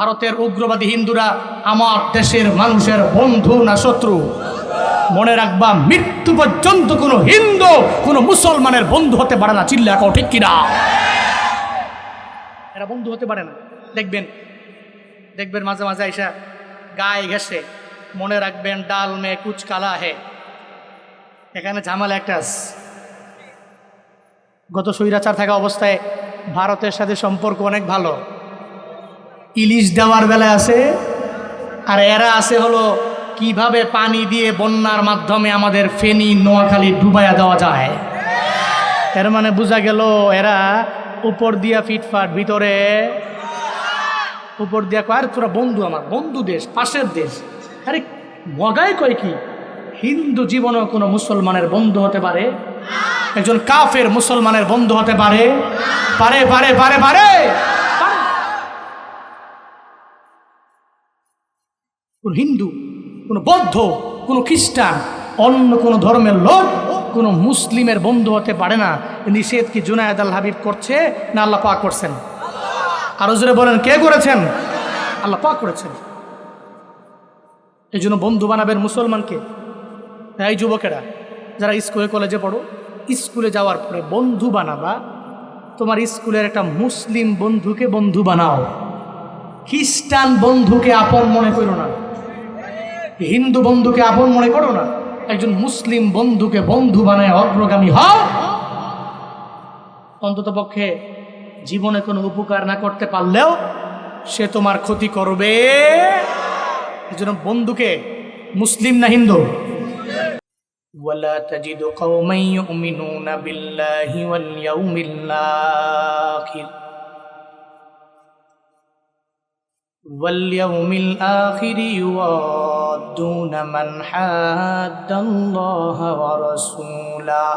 ভারতের উগ্রবাদী হিন্দুরা আমার দেশের মানুষের বন্ধু না শত্রু। মনে রাখবা, মৃত্যু পর্যন্ত কোনো হিন্দু, কোনো মুসলমানের বন্ধু হতে পারে না চিল্লা কও, ঠিক কিনা? এরা বন্ধু হতে পারে না। দেখবেন দেখবেন মাঝে মাঝে আইসা গায়ে ঘেসে মনে রাখবেন ডাল মে কুচ কালা হে। এখানে ঝামেলা একটা গত স্বৈরাচার থাকা অবস্থায় ভারতের সাথে সম্পর্ক অনেক ভালো। ইলিশ দেওয়ার বেলায় আছে। আর এরা আছে হলো কীভাবে পানি দিয়ে বন্যার মাধ্যমে আমাদের ফেনী, নোয়াখালী ডুবাইয়া দেওয়া যায়। এর মানে বোঝা গেল এরা উপর দিয়া ফিটফাট, ভিতরে উপর দিয়া কয় তোরা বন্ধু আমার, বন্ধু দেশ, পাশের দেশ। আরে মগাই কয় কি, হিন্দু জীবনেও কোনো মুসলমানের বন্ধু হতে পারে? একজন কাফের মুসলমানের বন্ধু হতে পারে পারে পারে পারে পারে। কোন হিন্দু, কোন বৌদ্ধ, কোন খ্রিস্টান, অন্য কোন ধর্মের লোক, কোন মুসলিমের বন্ধু হতে পারে না। নিষেধ কি জুনায়দ আল হাবিব করছে না আল্লাহ পাক করছেন? আরও জোরে বলেন, কে করেছেন? আল্লাহ পাক করেছেন। এই জন্য বন্ধু বানাবেন মুসলমানকে। এই যুবকেরা, যারা স্কুলে কলেজে পড়ো, স্কুলে যাওয়ার পরে বন্ধু বানাবা, তোমার স্কুলের একটা মুসলিম বন্ধুকে বন্ধু বানাও। খ্রিস্টান বন্ধুকে আপন মনে করো না। হিন্দু বন্ধুকে আপন মনে করো না একজন মুসলিম বন্ধুকে বন্ধু বানায় অগ্রগামী হও অন্তত পক্ষে জীবনে কোনো উপকার না করতে পারলেও সে তোমার ক্ষতি করবে এজন্য বন্ধুকে মুসলিম না হিন্দু ولا تجد قوما يؤمنون بالله واليوم الآخر واليوم الآخر يوادون من حاد الله ورسوله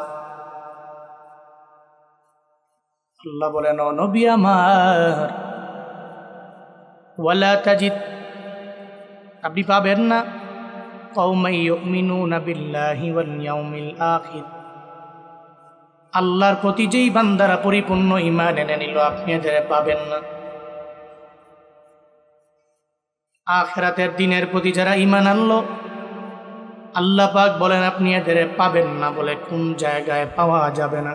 আল্লাহ বলেন "ও নবী আমার ওয়ালা তাজিদ আপনি পাবেন না কৌমাই ইউমিনুনা বিল্লাহি ওয়াল ইয়াউমিল আখির আল্লাহর প্রতি যেই বান্দারা পরিপূর্ণ ঈমান এনে নিল আপনি এদের পাবেন না আখেরাতের দিনের প্রতি যারা ইমান আনলো, আল্লাহ পাক বলেন, আপনি এদের পাবেন না বলে কোন জায়গায় পাওয়া যাবে না।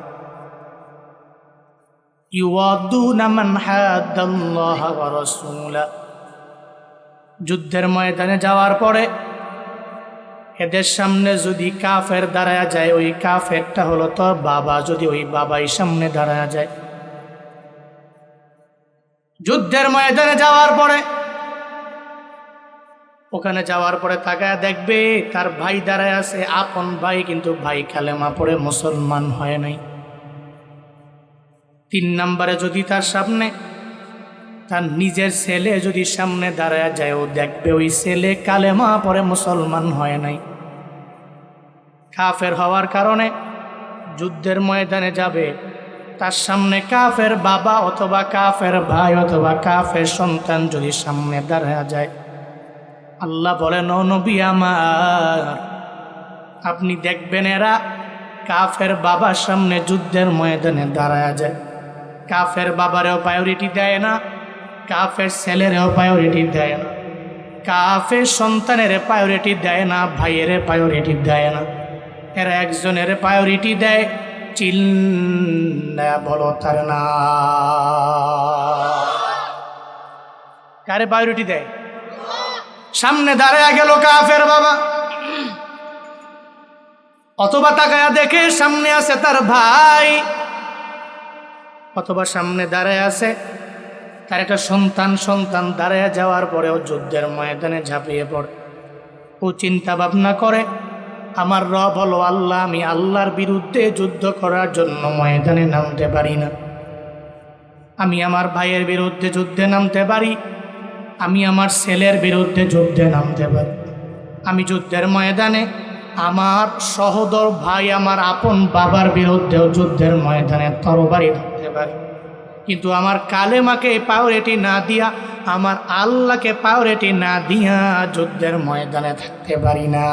যুদ্ধের ময়দানে যাওয়ার পরে এদের সামনে যদি কাফের দাঁড়ায়া যায়, ওই কাফেরটা হলো তো বাবা, যদি ওই বাবাই সামনে দাঁড়ায়া যায়। যুদ্ধের ময়দানে যাওয়ার পরে ওখানে যাওয়ার পরে তাকায় দেখবে তার ভাই দাঁড়ায় আছে, আপন ভাই, কিন্তু ভাই কালেমা পড়ে মুসলমান হয় নাই। তিন নম্বরে যদি তার সামনে, তার নিজের ছেলে যদি সামনে দাঁড়ায় যায়, ও দেখবে ওই ছেলে কালেমা পরে মুসলমান হয় নাই। কাফের হওয়ার কারণে যুদ্ধের ময়দানে যাবে, তার সামনে কাফের বাবা অথবা কাফের ভাই অথবা কাফের সন্তান যদি সামনে দাঁড়ায় যায় আল্লাহ বলেন, "ও নবী আমার, আপনি দেখবেন এরা কাফের বাবার সামনে যুদ্ধের ময়দানে দাঁড়ায় যায়। কাফের বাবারেও প্রায়োরিটি দেয় না, কাফের ছেলেরেও প্রায়োরিটি দেয় না, কাফের সন্তানের প্রায়োরিটি দেয় না, ভাইয়ের প্রায়োরিটি দেয় না। এরা একজনের প্রায়োরিটি দেয় চিল্লা বলো তার না কারে প্রায়োরিটি দেয়? সামনে দাঁড়ায় গেল কাফের বাবা। অথবা তাকায়া দেখে সামনে আছে তার ভাই। অথবা সামনে দাঁড়ায় আছে তার একটা সন্তান। সন্তান দাঁড়ায় যাওয়ার পরেও যুদ্ধের ময়দানে ঝাঁপিয়ে পড়ে। ও চিন্তা ভাবনা করে, আমার রব হলো আল্লাহ, আমি আল্লাহর বিরুদ্ধে যুদ্ধ করার জন্য ময়দানে নামতে পারি না। আমি আমার ভাইয়ের বিরুদ্ধে যুদ্ধে নামতে পারি আমি আমার ছেলের বিরুদ্ধে যুদ্ধে নামতে পারি। আমি যুদ্ধের ময়দানে আমার সহদর ভাই, আমার আপন বাবার বিরুদ্ধেও যুদ্ধের ময়দানে তরবারি ধরতে পারি। কিন্তু আমার কালেমাকে পাওরেটি না দিয়া, আমার আল্লাহকে পাওরেটি না দিয়া যুদ্ধের ময়দানে থাকতে পারি না।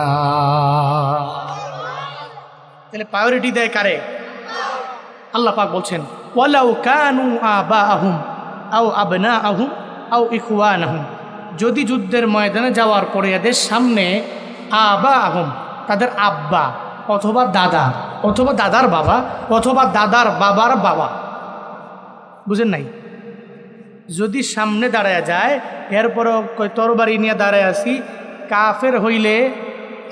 তাহলে প্রায়োরিটি দেয় কারে? আল্লাহ পাক বলছেন, ওয়ালাউ কানু আবা আহুম আও আবনা আহুম আও ইখুয়ান আহম যদি যুদ্ধের ময়দানে যাওয়ার পরে এদের সামনে আবা আহম তাদের আব্বা অথবা দাদা অথবা দাদার বাবা অথবা দাদার বাবার বাবা। বুঝেন নাই? যদি সামনে দাঁড়ায় যায়, এরপরও তরবারি নিয়ে দাঁড়ায় আসি কাফের হইলে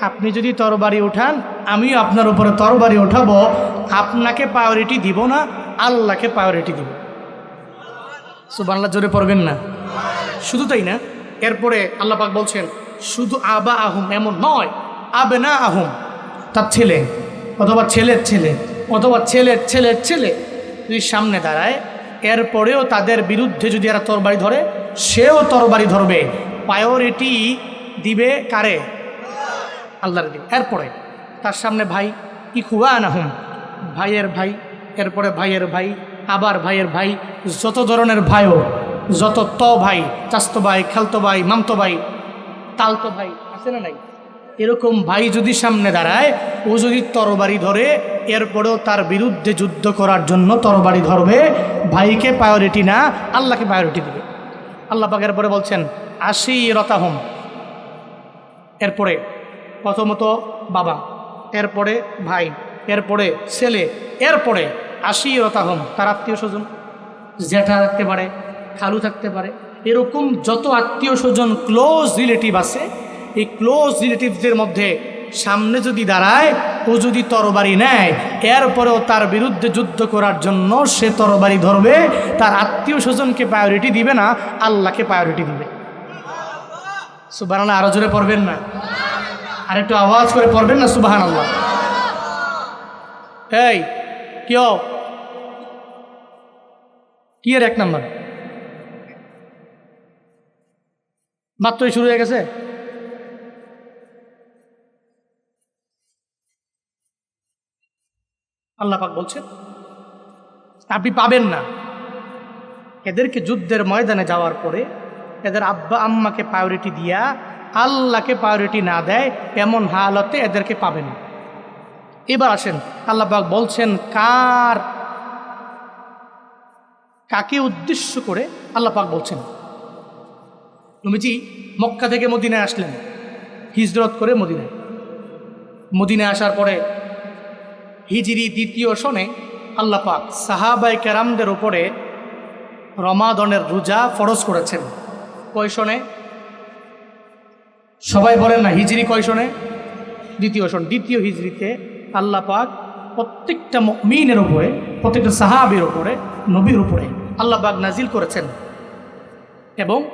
আপনি যদি তরবারি উঠান, আমিও আপনার উপরে তরবারি উঠাবো, আপনাকে প্রায়োরিটি দিব না, আল্লাহকে প্রায়োরিটি দিব। সুবাংলা জোরে পড়বেন না। শুধু তাই না, এরপরে আল্লাহ পাক বলছেন, শুধু আবা আহম এমন নয় আবে না আহম তার ছেলে, অথবা ছেলের ছেলে, অথবা ছেলের ছেলের ছেলে, যদি সামনে দাঁড়ায়, এরপরেও তাদের বিরুদ্ধে যদি এরা তরবারি ধরে, সেও তরবারি ধরবে। প্রায়োরিটি দিবে কারে? আল্লাহর দিবে এরপরে, তার সামনে ভাই ইকুয়া নাহুম ভাইয়ের ভাই, এরপরে ভাইয়ের ভাই, আবার ভাইয়ের ভাই, যত ধরনের ভাইও যত ত ভাই, চাস্ত ভাই, খেলতো ভাই, মামতো ভাই, তালতো ভাই, আছে না নাই? এরকম ভাই যদি সামনে দাঁড়ায়, ও যদি তরবারি ধরে, এরপরেও তার বিরুদ্ধে যুদ্ধ করার জন্য তরবারি ধরবে, ভাইকে প্রায়োরিটি না, আল্লাহকে প্রায়োরিটি দেবে। আল্লাহ পাকের পরে বলছেন আশি রতাহম এরপরে প্রথমত বাবা, এরপরে ভাই, এরপরে ছেলে, এরপরে আশি রতাহম তার আত্মীয় স্বজন জ্যাঠা থাকতে পারে খালু থাকতে পারে। এরকম যত আত্মীয় স্বজন ক্লোজ রিলেটিভ আছে, এই ক্লোজ রিলেটিভদের মধ্যে সামনে যদি দাঁড়ায়, ও যদি তরবারি নেয়, এরপরেও তার বিরুদ্ধে যুদ্ধ করার জন্য সে তরবারি ধরবে, তার আত্মীয় স্বজনকে প্রায়োরিটি দিবে না, আল্লাহকে প্রায়োরিটি দিবে। সুবাহ আরও জোরে পড়বেন না? আর একটু আওয়াজ করে পড়বেন না? সুবাহান আল্লাহ এই কেউ কি এর এক নম্বর? মাত্রই শুরু হয়ে গেছে? আল্লাহ পাক বলছেন, আপনি পাবেন না। এদেরকে যুদ্ধের ময়দানে যাওয়ার পরে এদের আব্বা আম্মাকে প্রায়োরিটি দিয়া আল্লাহকে প্রায়োরিটি না দেয় এমন হালতে এদেরকে পাবেন এবার আসেন, আল্লাহ পাক বলছেন, কার, কাকে উদ্দেশ্য করে আল্লাহ পাক বলছেন? নবীজি মক্কা থেকে মদিনায় আসলেন। হিজরত করে মদিনায়। মদিনায় আসার পরে হিজরি দ্বিতীয় সনে আল্লাহ পাক সাহাবাই কেরামদের উপরে রমাদনের রোজা ফরজ করেছেন। কয় সনে? সবাই বলেন না, হিজরি কয় সনে? দ্বিতীয় সন, দ্বিতীয় হিজরিতে আল্লাহ পাক প্রত্যেকটা মিনের উপরে, প্রত্যেকটা সাহাবির উপরে, নবীর উপরে আল্লাহ পাক নাজিল করেছেন। এবং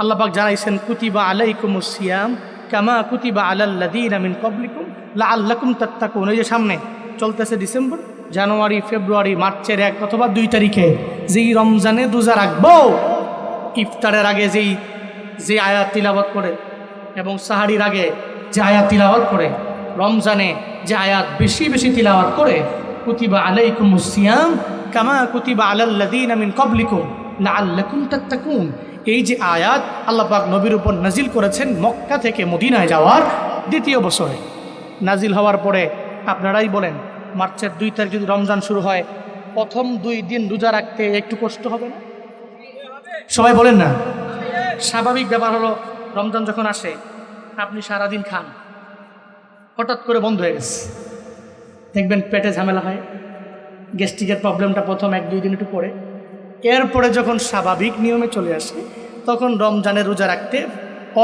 আল্লাহ পাক জানাইছেন, কুতিবা আলাইকুম সিয়াম কামা কুতিবা আলাল্লাদিন আমিন কবলিকুম লা আল্লাকুম তাত্তাকুন। এই যে সামনে চলতেছে ডিসেম্বর, জানুয়ারি, ফেব্রুয়ারি, মার্চের এক অথবা দুই তারিখে যেই রমজানে রোজা রাখব, ইফতারের আগে যেই, যে আয়াত তিলাবত করে এবং সাহারির আগে যে আয়াত তিলাওয়াত করে, রমজানে যে আয়াত বেশি বেশি তিলাওয়াত করে, কুতিবা আলাইকুম সিয়াম কামা কুতিবা আলাল্লাদিন আমিন কবলিকুম লা আল্লাকুম তাত্তাকুন। এই যে আয়াত আল্লাহ পাক নবীর উপর নাজিল করেছেন মক্কা থেকে মদিনায় যাওয়ার দ্বিতীয় বছরে। নাজিল হওয়ার পরে আপনারাই বলেন, মার্চের দুই তারিখ যদি রমজান শুরু হয়, প্রথম দুই দিন রোজা রাখতে একটু কষ্ট হবে না? সবাই বলেন না। স্বাভাবিক ব্যাপার হলো, রমজান যখন আসে, আপনি সারাদিন খান। হঠাৎ করে বন্ধ হয়ে গেছে। দেখবেন পেটে ঝামেলা হয়। গ্যাস্ট্রিকের প্রবলেমটা প্রথম এক দুই দিন একটু পরে। এরপরে যখন স্বাভাবিক নিয়মে চলে আসে, তখন রমজানের রোজা রাখতে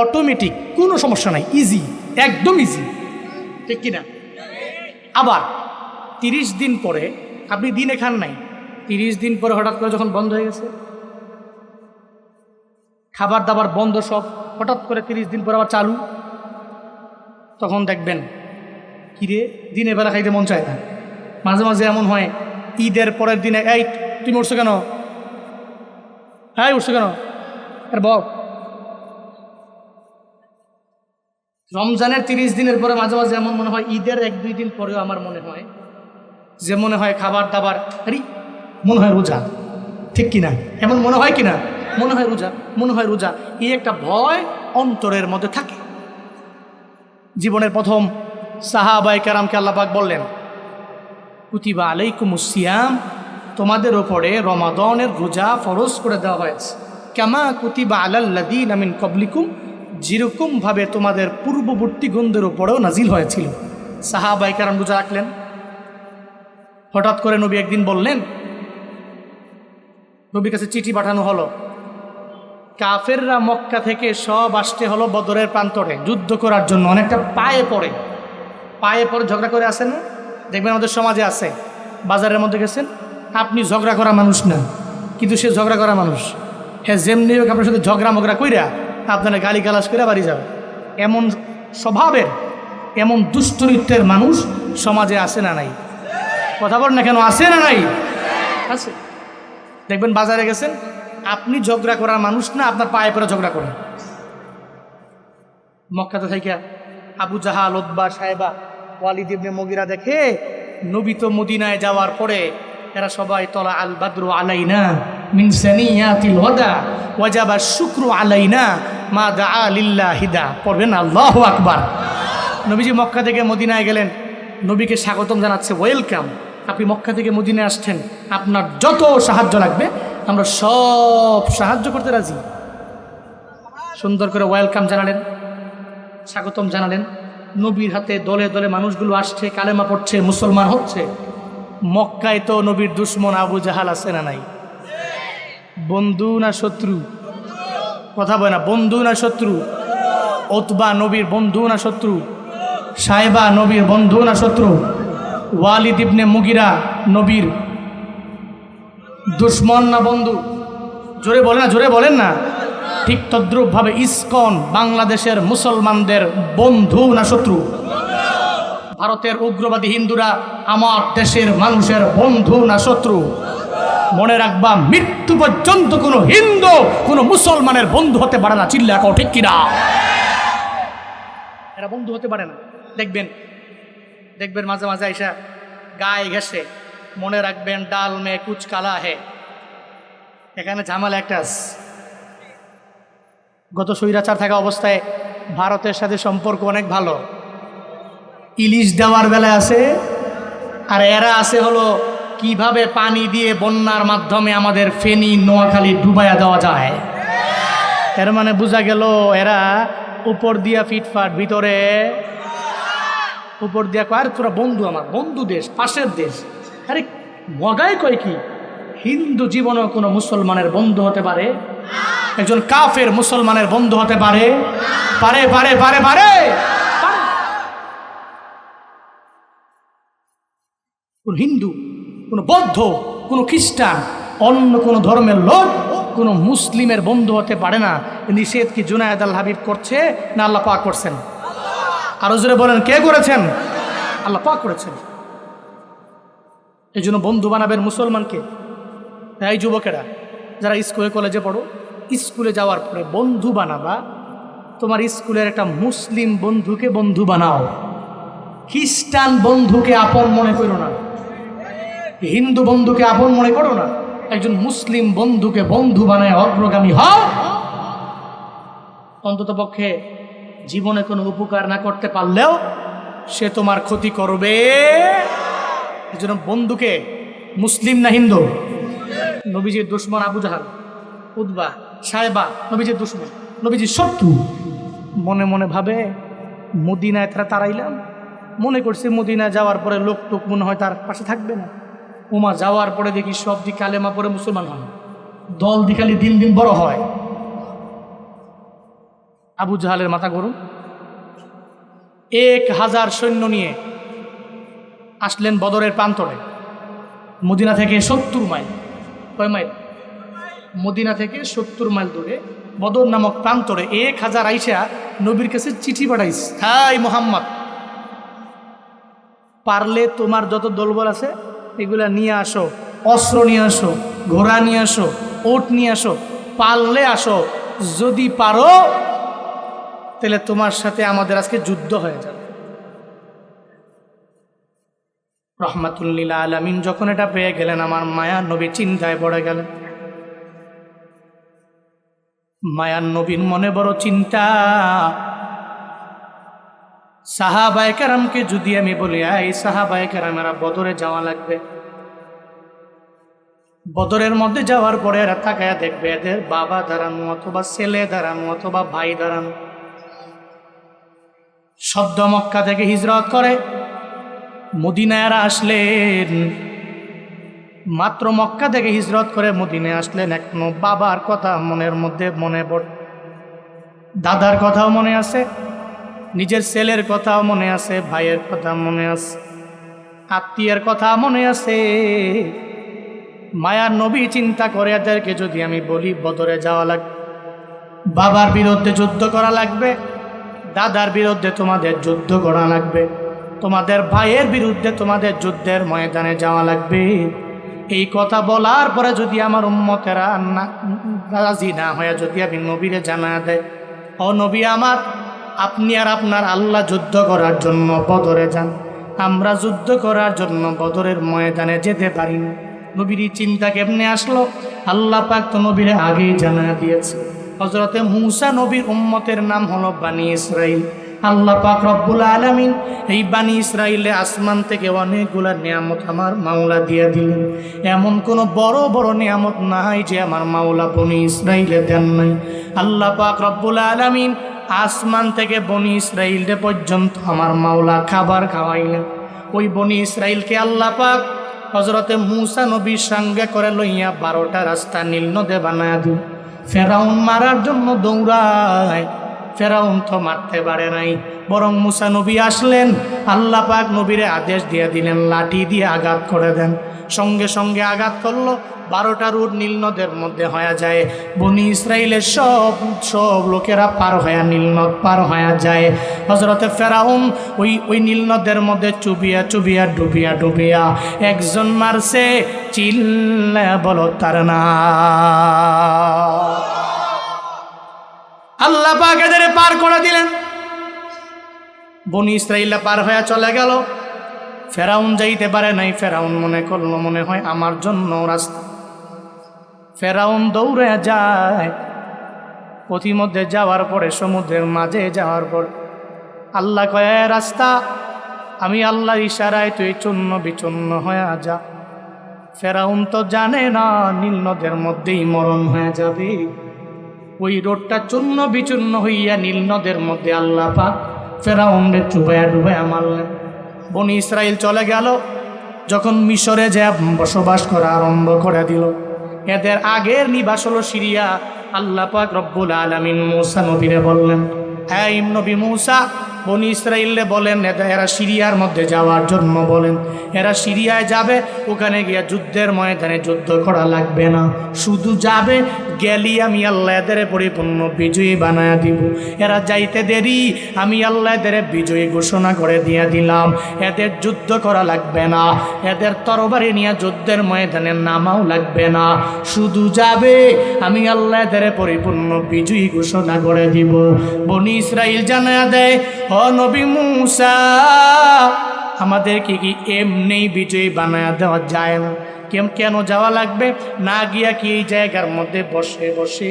অটোমেটিক কোনো সমস্যা নাই ইজি একদম ইজি ঠিক কিনা আবার তিরিশ দিন পরে, আপনি দিনে খান নাই, তিরিশ দিন পরে হঠাৎ করে যখন বন্ধ হয়ে গেছে, খাবার দাবার বন্ধ সব, হঠাৎ করে তিরিশ দিন পর আবার চালু, তখন দেখবেন, কিরে, দিনের বেলা খাইতে মন চায় না। মাঝে মাঝে এমন হয়, ঈদের পরের দিনে, এই তুমি উঠছো কেন? হ্যাঁ উঠছো কেন? আর বল রমজানের তিরিশ দিনের পরে মাঝে মাঝে এমন মনে হয়, ঈদের এক, দুই দিন পরেও আমার মনে হয়, যে মনে হয় খাবার দাবার, আরে, মনে হয় রোজা। ঠিক কিনা? এমন মনে হয় কিনা? মনে হয় রোজা, মনে হয় রোজা। এই একটা ভয় অন্তরের মধ্যে থাকে। জীবনের প্রথম সাহাবাই কারামকে আল্লাপাক বললেন, কুতিবা আলাইকুম সিয়াম তোমাদের ওপরে রমাদনের রোজা ফরজ করে দেওয়া হয়েছে। কামা কুতিবা আলাল্লাদিন আমিন কবলিকুম যেরকমভাবে তোমাদের পূর্ববর্তী গন্ধের ওপরেও নাজিল হয়েছিল। সাহাবাই কারণ বুঝা রাখলেন। হঠাৎ করে নবী একদিন বললেন, নবীর কাছে চিঠি পাঠানো হলো। কাফেররা মক্কা থেকে সব আসতে হলো বদরের প্রান্তরে, যুদ্ধ করার জন্য। অনেকটা পায়ে পড়ে। পায়ে পড়ে ঝগড়া করে আসেন দেখবেন আমাদের সমাজে আছে। বাজারের মধ্যে গেছেন। আপনি ঝগড়া করা মানুষ না, কিন্তু সে ঝগড়া করা মানুষ। হ্যাঁ যেমনি হোক আপনার সাথে ঝগড়া মগড়া কইরা আপনারা গালি গালাস করে বাড়ি যাবে এমন স্বভাবের, এমন দুষ্টরিত্বের মানুষ সমাজে আসে না নাই। কথা বল না কেন আসে না নাই? আছে। দেখবেন বাজারে গেছেন, আপনি ঝগড়া করার মানুষ না, আপনার পায়ে পরে ঝগড়া করেন। মক্কাতে থেকে আবু জাহাল ওদ্বা সাহেবা, ওয়ালিদ ইবনে মগিরা দেখে নবী তো মদিনায় যাওয়ার পরে এরা সবাই তলা আল বাদরু আলাইনা মিন সানিয়াতিল ওয়াদা, ওয়াজাবা শুক্রু আলাইনা মা দা লিল্লাহ হিদা পড়বেন আল্লাহু আকবার। নবীজি মক্কা থেকে মদিনায় গেলেন। নবীকে স্বাগতম জানাচ্ছে, ওয়েলকাম। আপনি মক্কা থেকে মদিনায় আসছেন, আপনার যত সাহায্য লাগবে, আমরা সব সাহায্য করতে রাজি। সুন্দর করে ওয়েলকাম জানালেন, স্বাগতম জানালেন। নবীর হাতে দলে দলে মানুষগুলো আসছে, কালেমা পড়ছে, মুসলমান হচ্ছে। মক্কায় তো নবীর দুশ্মন আবু জাহাল আছে না নাই? বন্ধু না শত্রু? কথা বলে না, বন্ধু না শত্রু? ওতবা নবীর বন্ধু না শত্রু? সাহেবা নবীর বন্ধু না শত্রু? ওয়ালিদ ইবনে মুগিরা নবীর দুশ্মন না বন্ধু? জোরে বলে না, জোরে বলেন না। ঠিক তদ্রুপভাবে ইসকন বাংলাদেশের মুসলমানদের বন্ধু না শত্রু? ভারতের উগ্রবাদী হিন্দুরা আমার দেশের মানুষের বন্ধু না শত্রু। মনে রাখবা, মৃত্যু পর্যন্ত কোনো হিন্দু, কোনো মুসলমানের বন্ধু হতে পারে না। চিল্লা কও, ঠিক কিনা? এরা বন্ধু হতে পারে না। দেখবেন দেখবেন মাঝে মাঝে আইসা গায়ে ঘেসে মনে রাখবেন ডাল মে কুচ কালা হে। এখানে ঝামেলা একটা গত স্বৈরাচার থাকা অবস্থায় ভারতের সাথে সম্পর্ক অনেক ভালো। ইলিশ দেওয়ার বেলায় আছে। আর এরা আছে হলো কীভাবে পানি দিয়ে বন্যার মাধ্যমে আমাদের ফেনী, নোয়াখালী ডুবাইয়া দেওয়া যায়। এর মানে বোঝা গেল এরা উপর দিয়া ফিটফাট, ভিতরে উপর দিয়া আর তোরা বন্ধু আমার, বন্ধু দেশ, পাশের দেশ। আরে মগাই কয় কি, হিন্দু জীবনেও কোনো মুসলমানের বন্ধু হতে পারে? একজন কাফের মুসলমানের বন্ধু হতে পারে পারে পারে পারে পারে। কোন হিন্দু, কোন বৌদ্ধ, কোন খ্রিস্টান, অন্য কোন ধর্মের লোক কোন মুসলিমের বন্ধু হতে পারে না। নিষেধ কি জুনায়দ আল হাবিব করছে না আল্লাহ পাক করছেন? আরও জোরে বলেন, কে করেছেন? আল্লাহ পাক করেছেন। এই জন্য বন্ধু বানাবেন মুসলমানকে। এই যুবকেরা, যারা স্কুলে কলেজে পড়ো, স্কুলে যাওয়ার পরে বন্ধু বানাবা, তোমার স্কুলের একটা মুসলিম বন্ধুকে বন্ধু বানাও। খ্রিস্টান বন্ধুকে আপন মনে করো না। হিন্দু বন্ধুকে আপন মনে করো না। একজন মুসলিম বন্ধুকে বন্ধু বানায় অগ্রগামী হও। অন্তত পক্ষে জীবনে কোনো উপকার না করতে পারলেও সে তোমার ক্ষতি করবে। এজন্য বন্ধুকে মুসলিম না হিন্দু? নবীজির দুশ্মন আবু জাহাল উদ্বা সাহেবা নবীজির দুশ্মন, নবীজির শত্রু। মনে মনে ভাবে, মদিনায় তারা তারাইলাম। মনে করছে মদিনা যাওয়ার পরে লোক টোক মনে হয় তার পাশে থাকবে না। উমা যাওয়ার পরে দেখি সব দিক কালেমা পরে মুসলমান হন দল দিকালি দিন দিন বড় হয়। আবু জাহালের মাথা গরম। এক হাজার সৈন্য নিয়ে আসলেন বদরের প্রান্তরে। মদিনা থেকে সত্তর মাইল। কয় মাইল? মদিনা থেকে সত্তর মাইল দূরে বদর নামক প্রান্তরে এক হাজার আইসা নবীর কাছে চিঠি পাঠাইস হাই মোহাম্মদ! পারলে তোমার যত দলবল আছে, এগুলা নিয়ে আসো, অস্ত্র নিয়ে আসো, ঘোড়া নিয়ে আসো, ওট নিয়ে আসো, পারলে আসো। যদি পারো, তাহলে তোমার সাথে আমাদের আজকে যুদ্ধ হয়ে যাবে। রহমাতুল্লিল আলমিন যখন এটা পেয়ে গেলেন, আমার মায়া নবী চিন্তায় পড়ে গেলেন। মায়ার নবীর মনে বড় চিন্তা। সাহাবায় কারামকে যদি আমি বলি এই সাহাবায় কারামেরা, বদরে যাওয়া লাগবে। বদরের মধ্যে যাওয়ার পরে এরা তাকায়া দেখবে, এদের বাবা দাঁড়ানো অথবা ছেলে দাঁড়ানো অথবা ভাই দাঁড়ানো। শব্দ মক্কা থেকে হিজরত করে মদিনায়ারা আসলেন। মাত্র মক্কা থেকে হিজরত করে মদিনে আসলেন, এখনও বাবার কথা মনের মধ্যে মনে পড় দাদার কথাও মনে আছে। নিজের ছেলের কথাও মনে আছে, ভাইয়ের কথা মনে আছে, আত্মীয়ের কথা মনে আছে। মায়ার নবী চিন্তা করে এদেরকে যদি আমি বলি, বদরে যাওয়া লাগবে, বাবার বিরুদ্ধে যুদ্ধ করা লাগবে, দাদার বিরুদ্ধে তোমাদের যুদ্ধ করা লাগবে, তোমাদের ভাইয়ের বিরুদ্ধে তোমাদের যুদ্ধের ময়দানে যাওয়া লাগবে। এই কথা বলার পরে যদি আমার উম্মতেরা রাজি না হয়ে যদি আমি নবীরে জানা দেয়, ও নবী আমার আপনি আর আপনার আল্লাহ যুদ্ধ করার জন্য বদরে যান। আমরা যুদ্ধ করার জন্য বদরের ময়দানে যেতে পারি না। নবীর চিন্তা কেমনে আসলো? আল্লাহ পাক তো নবীরে আগেই জানা দিয়েছে। হজরতে মুসা নবীর উম্মতের নাম হলো বানি ইসরাইল আল্লাহ পাক রব্বুল আলমিন এই বানি ইসরাইলে আসমান থেকে অনেকগুলা নিয়ামত আমার মাওলা দিয়ে দিলেন। এমন কোনো বড় বড় নিয়ামত নাই যে আমার মাওলা বনি ইসরাইলে দেন নাই। আল্লাহ পাক রব্বুল আলমিন আসমান থেকে বনি ইসরাইলে পর্যন্ত আমার মাওলা খাবার খাওয়াইলেন ওই বনি ইসরাইলকে আল্লাহ পাক হজরতে মুসা নবীর সঙ্গে করে লইয়া বারোটা রাস্তা নীল নদে বানায় দিল। ফেরাউন মারার জন্য দৌড়ায়। ফেরাউন তো মারতে পারে নাই। বরং মুসা নবী আসলেন। আল্লাহ পাক নবীরে আদেশ দিয়ে দিলেন, লাঠি দিয়ে আঘাত করে দেন। সঙ্গে সঙ্গে আঘাত করল। বারোটা রুট নীল নদের মধ্যে হয়ে যায়। বনি ইসরায়েলের সব সব লোকেরা পার হয়ে নীল নদ পার হয়ে যায়। হজরতে ফেরাউন ওই ওই নীল নদের মধ্যে চুবিয়া চুবিয়া, ডুবিয়া ডুবিয়া একজন মারছে, চিল্লা বলো তার না। আল্লাহ পাক পার করে দিলেন। বনি ইসরাইলা পার হয়ে চলে গেল। ফেরাউন যাইতে পারে নাই। ফেরাউন মনে করল, মনে হয় আমার জন্য রাস্তা ফেরাউন দৌড়ে যায়। পথিমধ্যে যাওয়ার পরে, সমুদ্রের মাঝে যাওয়ার পর আল্লাহ কয়ে রাস্তা, আমি আল্লাহর ইশারায় তুই চূন্য বিচূন্য হয়ে যা। ফেরাউন তো জানে না, নীল নদের মধ্যেই মরণ হয়ে যাবে। ওই রোডটা চূর্ণ বিচূর্ণ হইয়া নীল নদের মধ্যে আল্লাহ পাক ফেরাউনরে চুবাইয়া ডুবাইয়া মারলেন। বনি ইসরায়েল চলে গেল, যখন মিশরে যে বসবাস করা আরম্ভ করে দিল। এদের আগের নিবাস হলো সিরিয়া। আল্লাহ পাক রব্বুল আলমিন মৌসা নবীরে বললেন হ্যাঁ নবী মৌসা বনি ইসরায়েলরে বলেন এরা সিরিয়ার মধ্যে যাওয়ার জন্য বলেন। এরা সিরিয়ায় যাবে, ওখানে গিয়া যুদ্ধের ময়দানে যুদ্ধ করা লাগবে না। শুধু যাবে, গেলি আমি আল্লাহ এদের পরিপূর্ণ বিজয়ী বানায়া দিব। এরা যাইতে দেরি, আমি আল্লাহ এদের বিজয়ী ঘোষণা করে দিয়ে দিলাম। এদের যুদ্ধ করা লাগবে না, এদের তরবারি নিয়ে যুদ্ধের ময়দানে নামাও লাগবে না। শুধু যাবে, আমি আল্লাহ এদের পরিপূর্ণ বিজয়ী ঘোষণা করে দিব। বনি ইসরাইল জানা দেয় ও নবী মুসা, আমাদেরকে কি এমনি বিজয়ী বানায় দেওয়া যায় না? কেন যাওয়া লাগবে? না গিয়া কি এই জায়গার মধ্যে বসে বসে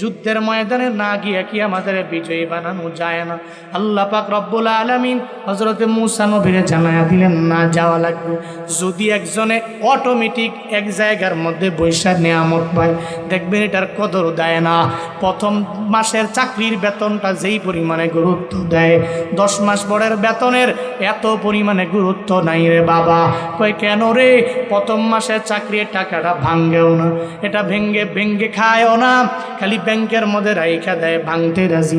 যুদ্ধের ময়দানে না গিয়ে কি আমাদের বিজয়ী বানানো যায় না? আল্লাহ পাক রব্বুল আলমিন হজরতে মুসা নবীরে জানায়া দিলেন, না যাওয়া লাগবে। যদি একজনে অটোমেটিক এক জায়গার মধ্যে বৈশাখ নেয়ামত পায়, দেখবেন এটার কদর দেয় না। প্রথম মাসের চাকরির বেতনটা যেই পরিমাণে গুরুত্ব দেয়, দশ মাস পরের বেতনের এত পরিমাণে গুরুত্ব নাই রে বাবা। কই কেন রে? প্রথম মাসের চাকরির টাকাটা ভাঙ্গেও না। এটা ভেঙ্গে ভেঙ্গে খায়ও না। খালি ব্যাংকের মধ্যে রাইখা দেয়, ভাঙতে রাজি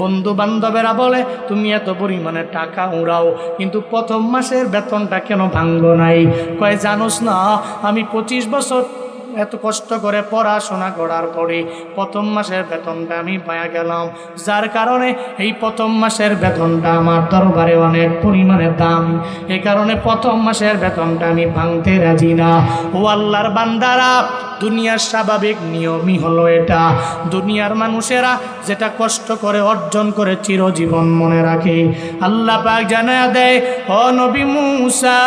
বন্ধু বান্ধবেরা বলে, তুমি এত পরিমাণে টাকা উড়াও, কিন্তু প্রথম মাসের বেতনটা কেন ভাঙ্গ নাই? কয়, জানোস না, আমি পঁচিশ বছর এত কষ্ট করে পড়াশোনা করার পরে প্রথম মাসের বেতনটা আমি পায়া গেলাম। যার কারণে এই প্রথম মাসের বেতনটা আমার দরবারে অনেক পরিমাণে দাম। এই কারণে প্রথম মাসের বেতনটা আমি ভাঙতে রাজি না। ও আল্লাহর বান্দারা, দুনিয়ার স্বাভাবিক নিয়মই হলো এটা। দুনিয়ার মানুষেরা যেটা কষ্ট করে অর্জন করে চিরজীবন মনে রাখে। আল্লাহ পাক জানা দেয়, ও নবী মুসা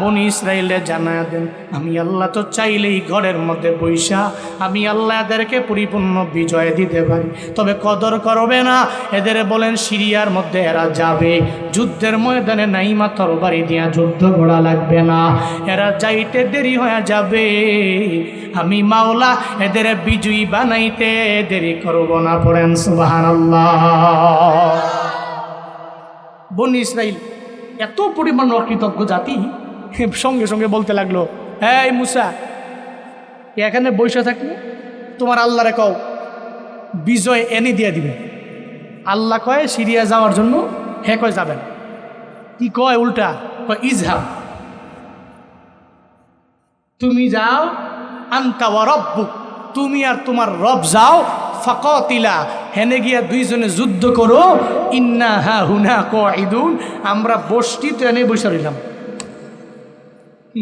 বনি ইসরায়েলে জানা দেন, আমি আল্লাহ তো চাইলেই ঘরের মধ্যে বৈশা আমি আল্লাহ এদেরকে পরিপূর্ণ বিজয় দিতে পারি। তবে কদর করবে না, এদের বলেন সিরিয়ার মধ্যে এরা যাবে। যুদ্ধের ময়দানে নাইমা তরবারি দিয়া যুদ্ধ করা লাগবে না। এরা যাইতে দেরি হয়ে যাবে। আমি মাওলা এদের বিজয়ী বানাইতে দেরি করব না, পড়েন সুবাহান বনি ইসরাইল এত পরিমাণ অকৃতজ্ঞ জাতি সঙ্গে সঙ্গে বলতে লাগল, এই মুসা, এখানে বসে থাকলে তোমার আল্লাহরে কও, বিজয় এনে দিয়ে দিবে। আল্লাহ কয়, সিরিয়া যাওয়ার জন্য হে কয় যাবেন। কি কয় উল্টা? কয়, ইজহাব। তুমি যাও, আন্তা ওয়া রব্বুক তুমি আর তোমার রব যাও, ফকতিলা, হেনে গিয়া দুইজনে যুদ্ধ করো, ইন্না হা হুনা কইদুন আমরা বসটি তো এনে বসে রইলাম।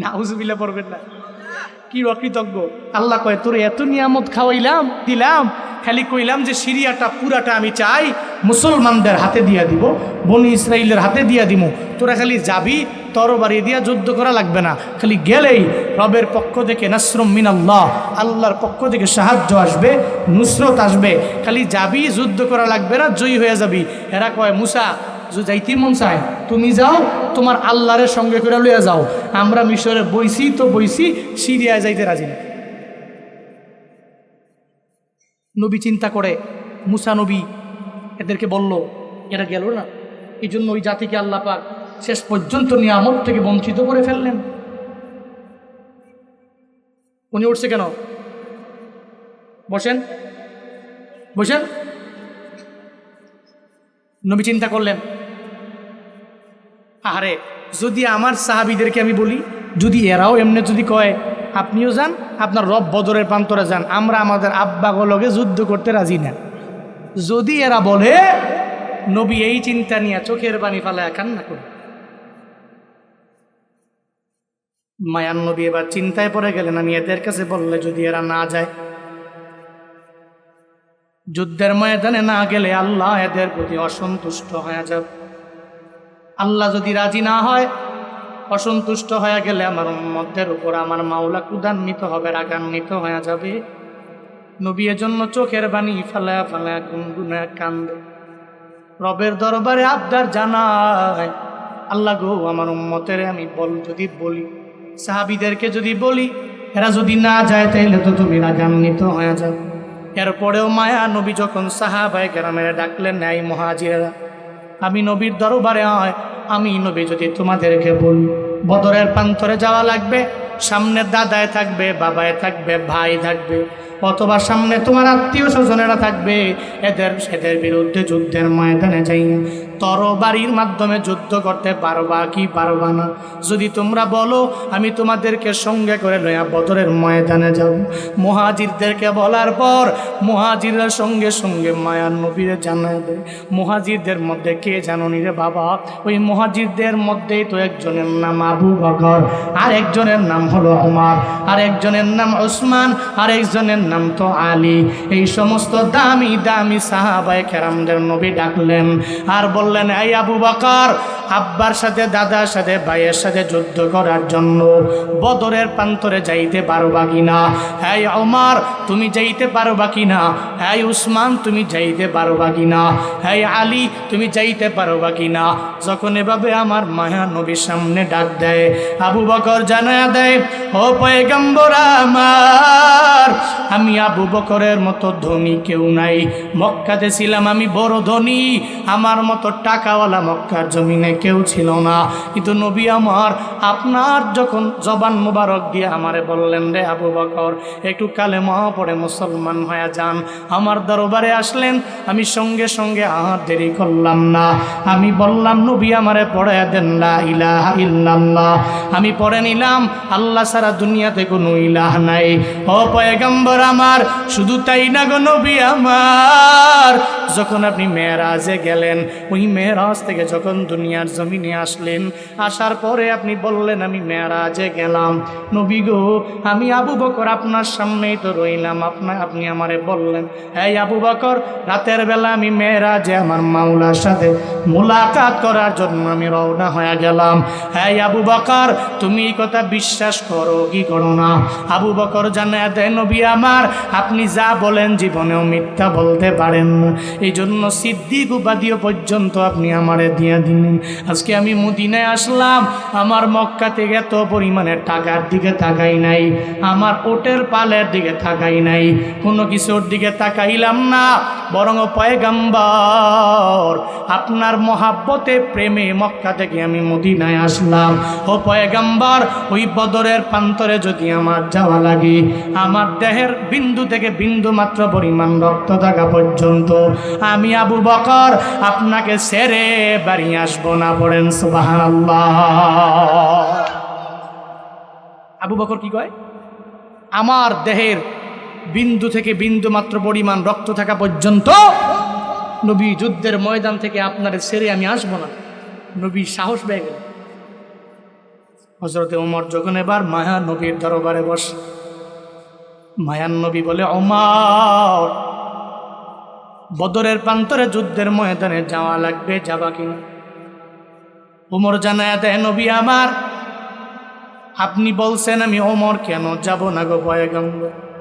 নাউজুবিল্লাহ পড়বেন না। কি অকৃতজ্ঞ। আল্লাহ কয়, তোর এত নিয়ামত খাওয়াইলাম, দিলাম, খালি কইলাম যে সিরিয়াটা, পুরাটা আমি চাই, মুসলমানদের হাতে দিয়া দিব, বনি ইসরায়েলের হাতে দিয়া দিব তোরা খালি যাবি, তরবারি দিয়া যুদ্ধ করা লাগবে না। খালি গেলেই রবের পক্ষ থেকে নাসরম মিন আল্লাহ আল্লাহর পক্ষ থেকে সাহায্য আসবে, নুসরত আসবে। খালি যাবি, যুদ্ধ করা লাগবে না, জয়ী হয়ে যাবি। এরা কয়, মুসা যাইতে মন চায়, তুমি যাও, তোমার আল্লাহরের সঙ্গে করে লইয়া যাও। আমরা মিশরে বইছি তো বইছি, সিরিয়ায় যাইতে রাজি না। নবী চিন্তা করে, মুসা নবী এদেরকে বলল, এরা গেল না। এই জন্য ওই জাতিকে আল্লাহ পাক শেষ পর্যন্ত নিয়ামত থেকে বঞ্চিত করে ফেললেন। উনি উঠছে কেন? বসেন বসেন। নবী চিন্তা করলেন আরে যদি আমার সাহাবিদেরকে আমি বলি, যদি এরাও এমনি যদি কয়, আপনিও যান, আপনার রব বদরের প্রান্তরে যান, আমরা আমাদের আব্বাগুলোকে যুদ্ধ করতে রাজি না। যদি এরা বলে, নবী এই চিন্তা নিয়ে চোখের বাণী ফালায় কান্না করে। মায়ান নবী এবার চিন্তায় পড়ে গেলেন, আমি এদের কাছে বললে যদি এরা না যায়, যুদ্ধের ময়দানে না গেলে আল্লাহ এদের প্রতি অসন্তুষ্ট হয়ে যাবে। আল্লাহ যদি রাজি না হয়, অসন্তুষ্ট হয়ে গেলে আমার মধ্যের উপর আমার মাওলা কুদান্বিত হবে, রাগান্বিত হয়ে যাবে। নবী জন্য চোখের বাণী ফালায়া ফালায়া গুনগুনে কান্দে। রবের দরবারে আবদার জানায়, আল্লাহ গো, আমার উম্মতের আমি বল যদি বলি, সাহাবিদেরকে যদি বলি, এরা যদি না যায় তাইলে তো তুমি রাগান্বিত হয়ে যাবে। এরপরেও মায়া নবী যখন সাহাবাই গ্রামের ডাকলেন ন্যায় মহাজিরা আমি নবীর দরবারে হয় আমি নবী যদি তোমাদেরকে বলি বদরের প্রান্তরে যাওয়া লাগবে, সামনে দাদায় থাকবে, বাবায় থাকবে, ভাই থাকবে, অথবা সামনে তোমার আত্মীয় স্বজনেরা থাকবে, এদের, সেদের বিরুদ্ধে যুদ্ধের ময়দানে যাই তরবারির মাধ্যমে যুদ্ধ করতে পারবা কি পারবা না? যদি তোমরা বলো, আমি তোমাদেরকে সঙ্গে করে লয়া বদরের ময়দানে যাব। মহাজিরদেরকে বলার পর মহাজিররা সঙ্গে সঙ্গে মায়ার নবীরে জানাবে মহাজিরদের মধ্যে কে জাননি রে বাবা? ওই মহাজিরদের মধ্যেই তো একজনের নাম আবু বকর আর একজনের নাম হলো ওমর আর একজনের নাম ওসমান আর একজনের নাম তো আলী। এই সমস্ত দামি দামি সাহাবায় কেরামদের নবী ডাকলেন। আর বললেন এই আবু বকর, আব্বার সাথে, দাদার সাথে, ভাইয়ের সাথে যুদ্ধ করার জন্য বদরের প্রান্তরে যাইতে পারবা কিনা? হ্যাঁ ওমর, তুমি যাইতে পারবা কিনা? হ্যাঁ উসমান, তুমি যাইতে পারবা কিনা? হ্যাঁ আলী, তুমি যাইতে পারবা কিনা? যখন এভাবে আমার মায়া নবীর সামনে ডাক দেয়, আবু বকর জানা দেয়, ও পয়গম্বর আমার, আমি আবু বকরের মতো ধনী কেউ নাই। মক্কাতে ছিলাম আমি বড় ধনী। আমার মতো টাকাওয়ালা মক্কার জমিনে কেউ ছিল না। কিন্তু নবী আমার, আপনার যখন জবান মুবারক দিয়ে আমারে বললেন, রে আবু বকর, একটু কালে পড়ে মুসলমান হয়ে যান। আমার দরবারে আসলেন, আমি সঙ্গে সঙ্গে আর দেরি করলাম না। আমি বললাম, নবী আমারে পড়ে দেন, লা ইলাহা ইল্লাল্লাহ। আমি পড়ে নিলাম, আল্লাহ সারা দুনিয়াতে কোনো ইলাহ নাই। ও পয়গম্বর আমার, শুধু তাই না গো নবী আমার, যখন আপনি মেয়েরাজে গেলেন, ওই মেয়েরাজ থেকে যখন দুনিয়া দুনিয়ার জমিনে আসলেন, আসার পরে আপনি বললেন, আমি মেয়ারাজে গেলাম। নবী গো, আমি আবু বকর আপনার সামনেই তো রইলাম। আপনার আপনি আমারে বললেন, এই আবু বকর, রাতের বেলা আমি মেয়েরাজে আমার মাওলার সাথে মোলাকাত করার জন্য আমি রওনা হয়ে গেলাম। এই আবু বকর, তুমি এই কথা বিশ্বাস করো কি করো না? আবু বকর জানে দেয় নবী আমার, আপনি যা বলেন জীবনেও মিথ্যা বলতে পারেন এই জন্য সিদ্দিক উপাধিও পর্যন্ত আপনি আমারে দিয়ে দিলেন। আজকে আমি মদিনায় আসলাম, আমার মক্কা থেকে এত পরিমাণে টাকার দিকে তাকাই নাই, আমার ওটের পালের দিকে তাকাই নাই, কোনো কিছুর দিকে তাকাইলাম না, বরং পয়গাম্বর, আপনার মহাব্বতে, প্রেমে মক্কা থেকে আমি মদিনায় আসলাম। ও পয়গাম্বর, ওই বদরের প্রান্তরে যদি আমার যাওয়া লাগে, আমার দেহের বিন্দু থেকে বিন্দু মাত্র পরিমাণ রক্ত থাকা পর্যন্ত, আমি আবু বকর, আপনাকে সেরে বাড়ি আসব না পড়েন সুবাহ আবু বকর কি কয়? আমার দেহের বিন্দু থেকে বিন্দু মাত্র পরিমাণ রক্ত থাকা পর্যন্ত নবী যুদ্ধের ময়দান থেকে আপনার সেরে আমি আসব না। নবী সাহস পেয়ে গেল হজরতে ওমর যখন এবার মায়া নবীর দরবারে বস মায়ান নবী বলে অমর বদরের প্রান্তরে যুদ্ধের ময়দানে যাওয়া লাগবে, যাবা কিনা উমর জানায় দেয়, নবী আমার, আপনি বলছেন আমি ওমর কেন যাব না গো পয়গম্বর?